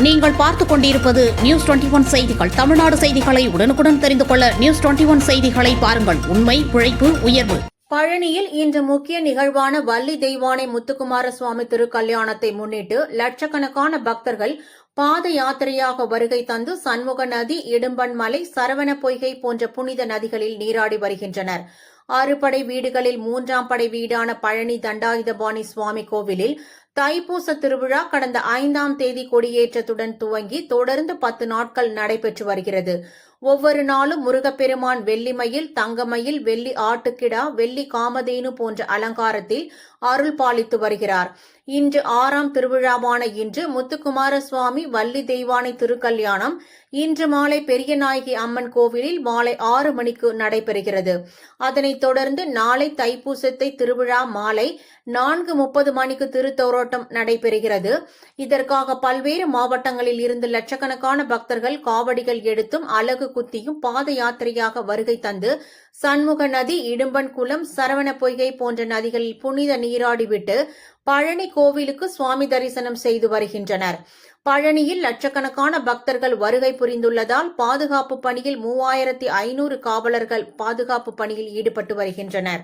நீங்கள் பார்த்துக் கொண்டிருப்பது நியூஸ் டுவெண்டி ஒன் செய்திகள். தமிழ்நாடு செய்திகளை உடனுக்குடன் தெரிந்து கொள்ள நியூஸ் டுவெண்டி ஒன் செய்திகளை பாருங்கள். உண்மை உழைப்பு உயர்வு. பழனியில் இன்று முக்கிய நிகழ்வான வள்ளி தெய்வானை முத்துக்குமார சுவாமி திருக்கல்யாணத்தை முன்னிட்டு லட்சக்கணக்கான பக்தர்கள் பாத யாத்திரையாக வருகை தந்து சண்முக நதி இடும்பன்மலை சரவண பொய்கை போன்ற புனித நதிகளில் நீராடி வருகின்றனர். ஆறுபடை வீடுகளில் மூன்றாம் படை வீடான பழனி தண்டாயுதபாணி சுவாமி கோவிலில் தைப்பூச திருவிழா கடந்த ஐந்தாம் தேதி கொடியேற்றத்துடன் துவங்கி தொடர்ந்து பத்து நாட்கள் நடைபெற்று வருகிறது. ஒவ்வொரு நாளும் முருகப்பெருமான் வெள்ளிமயில் தங்கமயில் வெள்ளி ஆட்டுக்கிடா வெள்ளி காமதேனு போன்ற அலங்காரத்தில் அருள் பாலித்து வருகிறார். இன்று ஆறாம் திருவிழாவான இன்று முத்துக்குமார சுவாமி வள்ளி தெய்வானை திருக்கல்யாணம் இன்று மாலை பெரியநாயகி அம்மன் கோவிலில் மாலை ஆறு மணிக்கு நடைபெறுகிறது. அதனைத் தொடர்ந்து நாளை தைப்பூசத்தை திருவிழா மாலை நான்கு முப்பது மணிக்கு போராட்டம் நடைபெறுகிறது. இதற்காக பல்வேறு மாவட்டங்களில் இருந்து லட்சக்கணக்கான பக்தர்கள் காவடிகள் எடுத்தும் அலகு குத்தியும் பாத யாத்திரையாக வருகை தந்து சண்முக நதி இடும்பன் குளம் சரவண பொய்கை போன்ற நதிகளில் புனித நீராடிவிட்டு பழனி கோவிலுக்கு சுவாமி தரிசனம் செய்து வருகின்றனர். பழனியில் லட்சக்கணக்கான பக்தர்கள் வருகை புரிந்துள்ளதால் பாதுகாப்பு பணியில் மூவாயிரத்தி ஐநூறு காவலர்கள் பாதுகாப்பு பணியில் ஈடுபட்டு வருகின்றனர்.